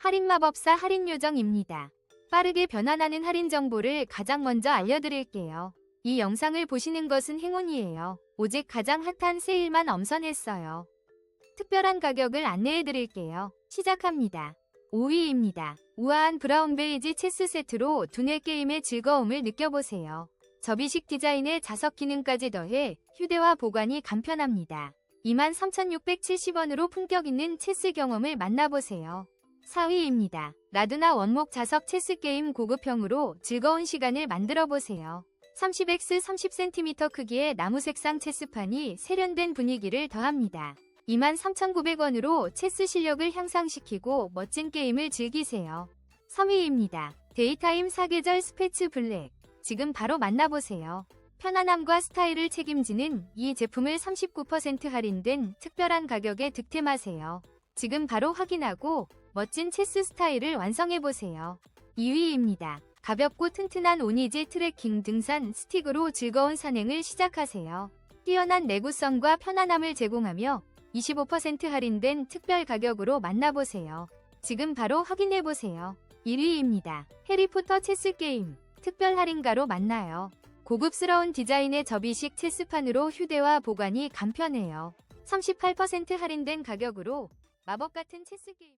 할인 마법사 할인 요정입니다. 빠르게 변환하는 할인 정보를 가장 먼저 알려드릴게요. 이 영상을 보시는 것은 행운이에요. 오직 가장 핫한 세일만 엄선했어요. 특별한 가격을 안내해드릴게요. 시작합니다. 5위입니다. 우아한 브라운 베이지 체스 세트로 두뇌 게임의 즐거움을 느껴보세요. 접이식 디자인에 자석 기능까지 더해 휴대와 보관이 간편합니다. 23,670원으로 품격 있는 체스 경험을 만나보세요. 4위입니다. 라두나 원목 자석 체스 게임 고급형으로 즐거운 시간을 만들어 보세요. 30x 30cm 크기의 나무 색상 체스판이 세련된 분위기를 더합니다. 23,900원으로 체스 실력을 향상시키고 멋진 게임을 즐기세요. 3위입니다. 데이타임 사계절 스페츠 블랙. 지금 바로 만나보세요. 편안함과 스타일을 책임지는 이 제품을 39% 할인된 특별한 가격에 득템하세요. 지금 바로 확인하고 멋진 체스 스타일을 완성해보세요. 2위입니다. 가볍고 튼튼한 오니제 트레킹 등산 스틱으로 즐거운 산행을 시작하세요. 뛰어난 내구성과 편안함을 제공하며 25% 할인된 특별 가격으로 만나보세요. 지금 바로 확인해보세요. 1위입니다. 해리포터 체스 게임. 특별 할인가로 만나요. 고급스러운 디자인의 접이식 체스판으로 휴대와 보관이 간편해요. 38% 할인된 가격으로 마법 같은 체스 게임.